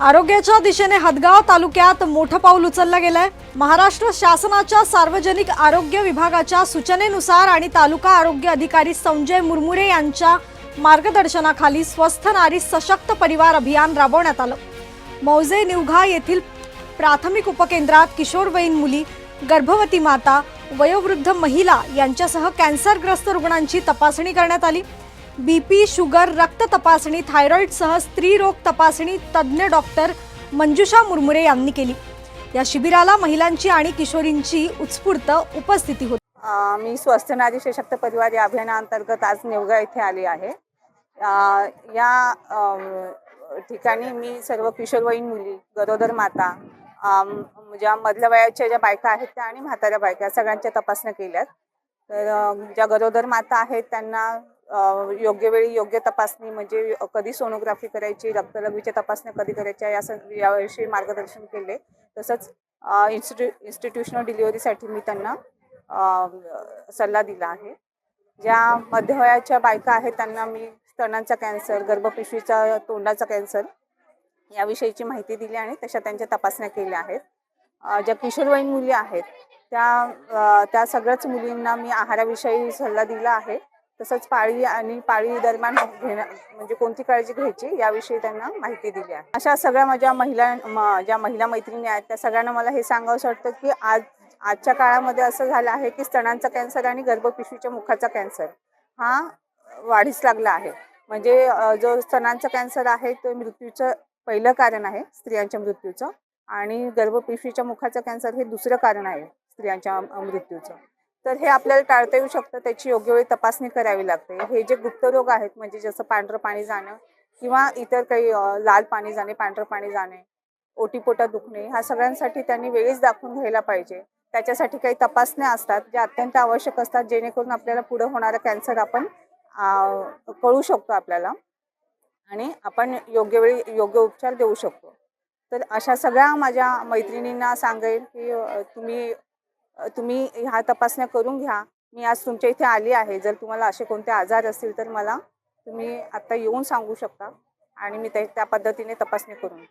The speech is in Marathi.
आरोग्याच्या दिशेने हदगाव तालुक्यात मोठं पाऊल उचललं गेलंय. महाराष्ट्र शासनाच्या सार्वजनिक आरोग्य विभागाच्या सूचनेनुसार आणि तालुका आरोग्य अधिकारी संजय मुरमुरे यांच्या मार्गदर्शनाखाली स्वस्थ नारी सशक्त परिवार अभियान राबवण्यात आलं. मौजे निवघा येथील प्राथमिक उपकेंद्रात किशोरवयीन मुली गर्भवती माता वयोवृद्ध महिला यांच्यासह कॅन्सरग्रस्त रुग्णांची तपासणी करण्यात आली. बीपी शुगर रक्त तपासणी थायरॉईडसह स्त्रीरोग तपासणी तज्ज्ञ डॉक्टर मंजुषा मुरमुरे यांनी केली. या शिबिराला महिलांची आणि किशोरींची उत्स्फूर्त उपस्थिती होती. मी स्वस्थ नारी सशक्त परिवार या अभियानाअंतर्गत आज नेवगा येथे आली आहे. या ठिकाणी मी सर्व किशोरवयीन मुली गरोदर माता ज्या मधल्या वयाच्या ज्या बायका आहेत त्या आणि म्हाताऱ्या बायका सगळ्यांच्या तपासण्या केल्यात. तर ज्या गरोदर माता आहेत त्यांना योग्य वेळी योग्य तपासणी म्हणजे कधी सोनोग्राफी करायची रक्तलघवीच्या तपासण्या कधी करायच्या या याविषयी मार्गदर्शन केले. तसंच इन्स्टिट्यू इन्स्टिट्यूशनल डिलिव्हरीसाठी मी त्यांना सल्ला दिला आहे. ज्या मध्यवयाच्या बायका आहेत त्यांना मी स्तनांचा कॅन्सर गर्भपिशवीचा तोंडाचा कॅन्सर याविषयीची माहिती दिली आणि तशा त्यांच्या तपासण्या केल्या आहेत. ज्या किशोरवयीन मुली आहेत त्या त्या सगळ्याच मुलींना मी आहाराविषयी सल्ला दिला आहे. तसंच पाळी आणि पाळी दरम्यान घेणं म्हणजे कोणती काळजी घ्यायची याविषयी त्यांना माहिती दिली आहे. अशा सगळ्या माझ्या महिला ज्या महिला मैत्रिणी आहेत त्या सगळ्यांना मला हे सांगावंसं वाटतं की आज आजच्या काळामध्ये असं झालं आहे की स्तनांचा कॅन्सर आणि गर्भपिशवीच्या मुखाचा कॅन्सर हा वाढीस लागला आहे. म्हणजे जो स्तनांचा कॅन्सर आहे तो मृत्यूचं पहिलं कारण आहे स्त्रियांच्या मृत्यूचं आणि गर्भपिशवीच्या मुखाचं कॅन्सर हे दुसरं कारण आहे स्त्रियांच्या मृत्यूचं. तर हे आपल्याला टाळता येऊ शकतं त्याची योग्य वेळी तपासणी करावी लागते. हे जे गुप्तरोग आहेत म्हणजे जसं पांढरं पाणी जाणं किंवा इतर काही लाल पाणी जाणे पांढरं पाणी जाणे ओटीपोटा दुखणे ह्या सगळ्यांसाठी त्यांनी वेळीच दाखवून घ्यायला पाहिजे. त्याच्यासाठी काही तपासण्या असतात ज्या अत्यंत आवश्यक असतात जेणेकरून आपल्याला पुढे होणारा कॅन्सर आपण कळू शकतो आपल्याला आणि आपण योग्य वेळी योग्य उपचार देऊ शकतो. तर अशा सगळ्या माझ्या मैत्रिणींना सांगेल की तुम्ही तुम्ही ह्या तपासण्या करून घ्या. मी आज तुमच्या इथे आली आहे. जर तुम्हाला असे कोणते आजार असतील तर मला तुम्ही आत्ता येऊन सांगू शकता. आणि मी त्या त्या पद्धतीने तपासणी करून.